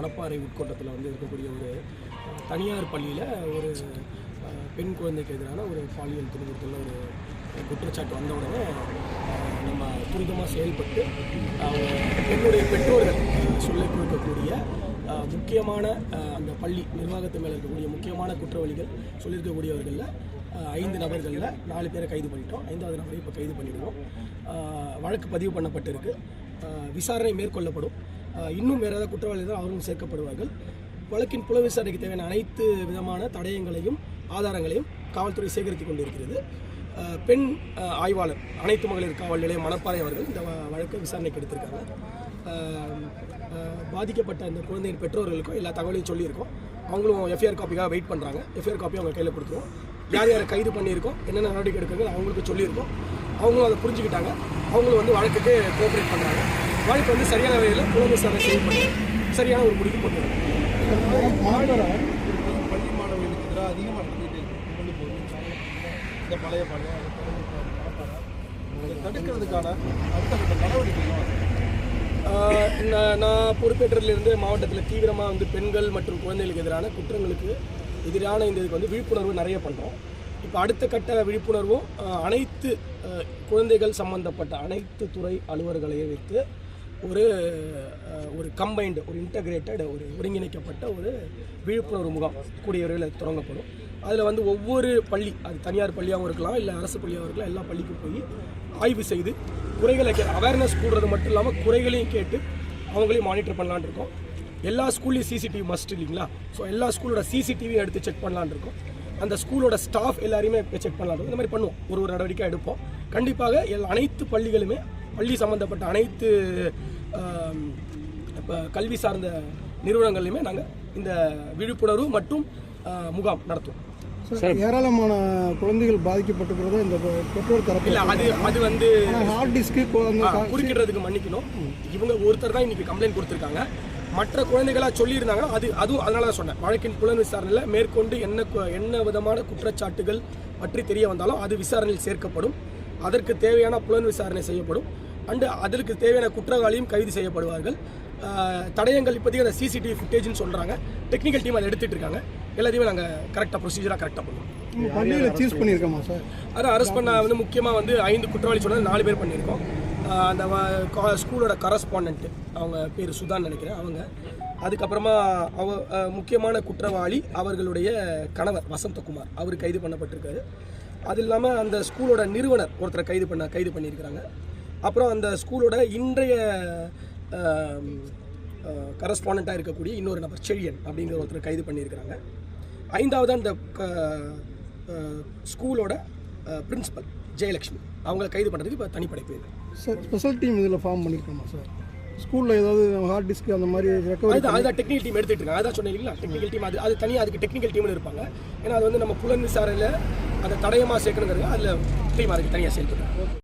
மணப்பாறை உட்கோட்டத்தில் வந்து இருக்கக்கூடிய ஒரு தனியார் பள்ளியில் ஒரு பெண் குழந்தைக்கு எதிரான ஒரு பாலியல் துன்புறுத்தல் ஒரு குற்றச்சாட்டு வந்த உடனே நம்ம துரிதமாக செயல்பட்டு என்னுடைய பெண்ணுடைய பெற்றோர்கள் அஹ், சொல்லிக் கொடுக்கக்கூடிய முக்கியமான அந்த பள்ளி நிர்வாகத்து மேலே இருக்கக்கூடிய முக்கியமான குற்றவாளிகள் சொல்லியிருக்கக்கூடியவர்களில் ஐந்து நபர்களில் நாலு பேரை கைது பண்ணிட்டோம். ஐந்தாவது நபரை இப்போ கைது பண்ணிடுவோம். வழக்கு பதிவு பண்ணப்பட்டிருக்கு. விசாரணை மேற்கொள்ளப்படும். இன்னும் வேறு ஏதாவது குற்றவாளிகள் அவர்களும் சேர்க்கப்படுவார்கள். வழக்கின் புல விசாரணைக்கு தேவையான அனைத்து விதமான தடயங்களையும் ஆதாரங்களையும் காவல்துறை சேகரித்து கொண்டிருக்கிறது. பெண் ஆய்வாளர் அனைத்து மகளிர் காவல் நிலையம் மணப்பாறை அவர்கள் இந்த வழக்கை விசாரணைக்கு எடுத்திருக்காங்க. பாதிக்கப்பட்ட அந்த குழந்தையின் பெற்றோர்களுக்கும் எல்லா தகவலையும் சொல்லியிருக்கோம். அவங்களும் எஃப்ஐஆர் காப்பிக்காக வெயிட் பண்ணுறாங்க எஃப்ஐஆர் காப்பி அவங்க கையில் கொடுத்துருவோம். யார் யாரை கைது பண்ணியிருக்கோம் என்னென்ன நடவடிக்கை எடுக்கிறது அவங்களுக்கு சொல்லியிருக்கோம். அவங்களும் அதை புரிஞ்சுக்கிட்டாங்க. அவங்களும் வந்து வழக்குக்கு கோஆப்ரேட் பண்ணுறாங்க வழக்கு வந்து சரியான வகையில் புல விசாரணை செய்யப்பட்டு சரியான ஒரு முடிவு கொண்டு மாணவரை பள்ளி மாணவர்களுக்கு எதிராக அதிகமாக நடந்துகிட்டு கொண்டு போகுது இந்த பழைய பழைய தடுக்கிறதுக்கான அடுத்த கட்ட நடவடிக்கைகள் ஆஹ் நான் பொறுப்பேற்றதிலிருந்து மாவட்டத்தில் தீவிரமாக வந்து பெண்கள் மற்றும் குழந்தைகளுக்கு எதிரான குற்றங்களுக்கு எதிரான இந்த இதுக்கு வந்து விழிப்புணர்வு நிறைய பண்ணுறோம் இப்போ அடுத்த கட்ட விழிப்புணர்வும் அனைத்து குழந்தைகள் சம்பந்தப்பட்ட அனைத்து துறை அலுவலர்களையும் வைத்து ஒரு ஒரு கம்பைன்டு ஒரு இன்டகிரேட்டட் ஒரு ஒருங்கிணைக்கப்பட்ட ஒரு விழிப்புணர்வு முகாம் கூடிய விரைவில் தொடங்கப்படும். அதில் வந்து ஒவ்வொரு பள்ளி அது தனியார் பள்ளியாகவும் இருக்கலாம் இல்லை அரசு பள்ளியாகவும் இருக்கலாம் எல்லா பள்ளிக்கும் போய் ஆய்வு செய்து குறைகளை கே அவேர்னஸ் கூடுறது மட்டும் இல்லாமல் குறைகளையும் கேட்டு அவங்களையும் மானிட்டர் பண்ணலான்னு இருக்கோம். எல்லா ஸ்கூல்லையும் சிசிடிவி மஸ்ட் இல்லைங்களா? ஸோ எல்லா ஸ்கூலோட சிசிடிவியும் எடுத்து செக் பண்ணலான்னு இருக்கோம். அந்த ஸ்கூலோட ஸ்டாஃப் எல்லாரையுமே செக் பண்ணலான்னு இந்த மாதிரி பண்ணுவோம். ஒரு ஒரு நடவடிக்கை எடுப்போம். கண்டிப்பாக எல்லா அனைத்து பள்ளிகளுமே பள்ளி சம்மந்தப்பட்ட அனைத்து இப்போ கல்வி சார்ந்த நிறுவனங்கள்லையுமே நாங்கள் இந்த விழிப்புணர்வு மற்றும் முகாம் நடத்துவோம். ஏராளமான குழந்தைகள் பாதிக்கப்பட்டிருக்கிறத இந்த பெற்றோர் தரப்பு இல்லை அது அது வந்து ஹார்ட் டிஸ்க்கு குறுக்கிடுறதுக்கு மன்னிக்கணும். இவங்க ஒருத்தர் தான் இன்னைக்கு கம்ப்ளைண்ட் கொடுத்துருக்காங்க. மற்ற குழந்தைகளா சொல்லியிருந்தாங்கன்னா அது அதுவும் அதனால தான் சொன்னேன். வழக்கின் புலன் விசாரணையில் மேற்கொண்டு என்ன என்ன விதமான குற்றச்சாட்டுகள் பற்றி தெரிய வந்தாலும் அது விசாரணையில் சேர்க்கப்படும். அதற்கு தேவையான புலன் விசாரணை செய்யப்படும். அண்டு அதற்கு தேவையான குற்றவாளியும் கைது செய்யப்படுவார்கள். தடயங்கள் இப்போதைக்கு அந்த சிசிடிவி ஃபுட்டேஜ்னு சொல்கிறாங்க டெக்னிக்கல் டீம் அதை எடுத்துட்டு இருக்காங்க எல்லாத்தையுமே நாங்கள் கரெக்டாக ப்ரொசீஜராக கரெக்டாக பண்ணுவோம். பள்ளியில் சீஸ் பண்ணியிருக்கோமா சார் அதை அரெஸ்ட் பண்ண வந்து முக்கியமாக வந்து ஐந்து குற்றவாளி சொன்னது நாலு பேர் பண்ணியிருக்கோம். அந்த வ- கா- ஸ்கூலோட கரஸ்பாண்டன்ட் அவங்க பேர் சுதான் நினைக்கிறேன் அவங்க. அதுக்கப்புறமா அவ முக்கியமான குற்றவாளி அவர்களுடைய கணவர் வசந்தகுமார் அவர் கைது பண்ணப்பட்டிருக்காரு. அது இல்லாமல் அந்த ஸ்கூலோட நிறுவனர் ஒருத்தரை கைது பண்ண கைது பண்ணியிருக்கிறாங்க. அப்புறம் அந்த ஸ்கூலோட இன்றைய கரஸ்பாண்டாக இருக்கக்கூடிய இன்னொரு நபர் செழியன் அப்படிங்கிற ஒருத்தர் கைது பண்ணியிருக்கிறாங்க. ஐந்தாவது அந்த ஸ்கூலோட பிரின்ஸிபல் ஜெயலக்ஷ்மி அவங்கள கைது பண்ணுறதுக்கு இப்போ தனிப்படை போயிருக்கு சார் ஸ்பெஷல் டீம் இதில் ஃபார்ம் பண்ணியிருக்கோமா சார்? ஸ்கூலில் ஏதாவது ஹார்ட் டிஸ்க் அந்த மாதிரி ரெக்கவரி அதுதான் அதுதான் டெக்னிக்கல் டீம் எடுத்துட்டு இருக்காங்க அதான் சொன்னேன் இல்லைங்களா? டெக்னிக்கல் டீம் அது அது தனியாக அதுக்கு டெக்னிக்கல் டீம்னு இருப்பாங்க. ஏன்னா அது வந்து நம்ம புலன் விசாரணையில் அதை தடயமாக சேர்க்கணுங்கிறது அதில் டீம் அதுக்கு தனியாக செயல்படுறாங்க